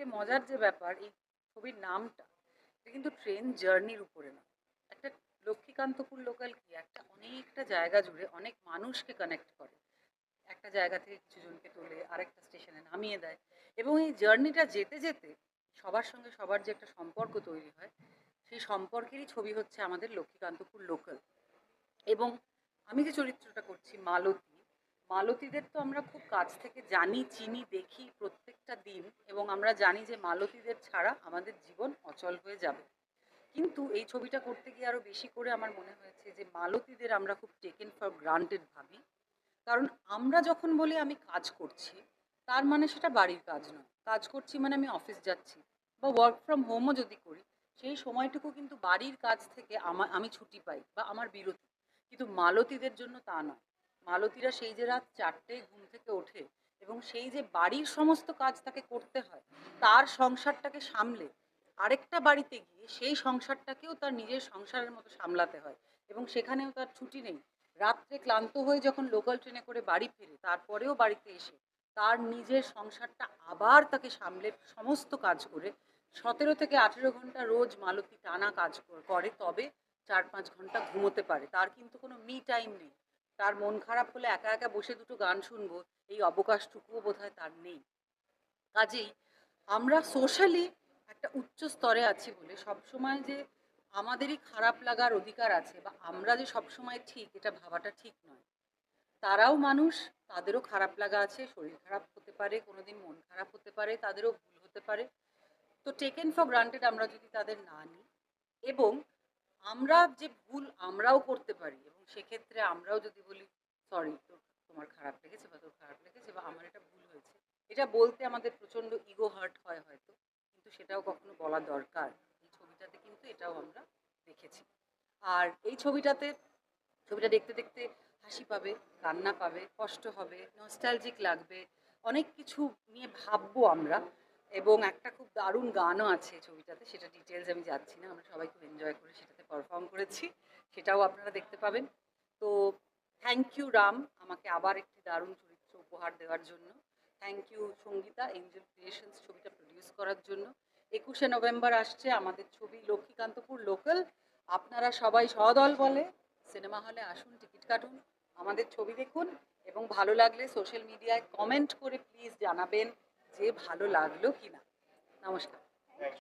থেকে মজার যে ব্যাপার, এই ছবির নামটা, এটা কিন্তু ট্রেন জার্নির উপরে না। একটা লক্ষ্মীকান্তপুর লোকাল কি, একটা অনেকটা জায়গা জুড়ে অনেক মানুষকে কানেক্ট করে। একটা জায়গা থেকে কিছু জনকে তোলে, আরেকটা স্টেশনে নামিয়ে দেয়। এবং এই জার্নিটা যেতে যেতে সবার সঙ্গে সবার যে একটা সম্পর্ক তৈরি হয়, সেই সম্পর্কেরই ছবি হচ্ছে আমাদের লক্ষ্মীকান্তপুর লোকাল এবং আমি যে চরিত্রটা করছি, মালতী মালতীদের তো আমরা খুব কাছ থেকে জানি, চিনি, দেখি প্রত্যেকটা দিন এবং আমরা জানি যে মালতীদের ছাড়া আমাদের জীবন অচল হয়ে যাবে। কিন্তু এই ছবিটা করতে গিয়ে আরও বেশি করে আমার মনে হয়েছে যে মালতীদের আমরা খুব টেকেন ফর গ্রান্টেড ভাবি। কারণ আমরা যখন বলি আমি কাজ করছি, তার মানে সেটা বাড়ির কাজ নয়। কাজ করছি মানে আমি অফিস যাচ্ছি বা ওয়ার্ক ফ্রম হোমও যদি করি, সেই সময়টুকু কিন্তু বাড়ির কাজ থেকে আমার আমি ছুটি পাই বা আমার বিরতি। কিন্তু মালতীদের জন্য তা নয়। মালতীরা সেই যে রাত চারটেয় ঘুম থেকে ওঠে এবং সেই যে বাড়ির সমস্ত কাজ তাকে করতে হয়, তার সংসারটাকে সামলে আরেকটা বাড়িতে গিয়ে সেই সংসারটাকেও তার নিজের সংসারের মতো সামলাতে হয় এবং সেখানেও তার ছুটি নেই। রাত্রে ক্লান্ত হয়ে যখন লোকাল ট্রেনে করে বাড়ি ফেরে, তারপরেও বাড়িতে এসে তার নিজের সংসারটা আবার তাকে সামলে সমস্ত কাজ করে, সতেরো থেকে আঠেরো ঘণ্টা রোজ মালতী টানা কাজ করে, তবে চার পাঁচ ঘণ্টা ঘুমোতে পারে। তার কিন্তু কোনো মি টাইম নেই। তার মন খারাপ হলে একা একা বসে দুটো গান শুনব, এই অবকাশটুকুও বোধহয় তার নেই। কাজেই আমরা সোশ্যালি একটা উচ্চ স্তরে আছি বলে সবসময় যে আমাদেরই খারাপ লাগার অধিকার আছে বা আমরা যে সবসময় ঠিক, এটা ভাবাটা ঠিক নয়। তারাও মানুষ, তাদেরও খারাপ লাগা আছে, শরীর খারাপ হতে পারে, কোনোদিন মন খারাপ হতে পারে, তাদেরও ভুল হতে পারে। তো টেকেন ফর গ্রান্টেড আমরা যদি তাদের না নিই এবং আমরা যে ভুল আমরাও করতে পারি এবং সেক্ষেত্রে আমরাও যদি বলি, সরি, তোর তোমার খারাপ লেগেছে বা তোর খারাপ লেগেছে বা আমার এটা ভুল হয়েছে। এটা বলতে আমাদের প্রচণ্ড ইগো হার্ট হয় হয়তো, কিন্তু সেটাও কখনো বলা দরকার। এই ছবিটাতে কিন্তু এটাও আমরা দেখেছি। আর এই ছবিটাতে, ছবিটা দেখতে দেখতে হাসি পাবে, কান্না পাবে, কষ্ট হবে নস্টালজিক লাগবে, অনেক কিছু নিয়ে ভাববো আমরা। এবং একটা খুব দারুণ গানও আছে ছবিটাতে, সেটা ডিটেলস আমি যাচ্ছি না, আমরা সবাই খুব এনজয় করে সেটাতে পারফর্ম করেছি, সেটাও আপনারা দেখতে পাবেন। তো থ্যাংক ইউ রাম, আমাকে আবার একটি দারুণ চরিত্র উপহার দেওয়ার জন্য। Thank you Sangeeta Angel Creations ছবিটা প্রডিউস করার জন্য। একুশে নভেম্বর আসছে আমাদের ছবি লক্ষ্মীকান্তপুর লোকাল আপনারা সবাই সদল বলে সিনেমা হলে আসুন, টিকিট কাটুন, আমাদের ছবি দেখুন এবং ভালো লাগলে সোশ্যাল মিডিয়ায় কমেন্ট করে প্লিজ জানাবেন। যে ভালো লাগল কিনা। নমস্কার।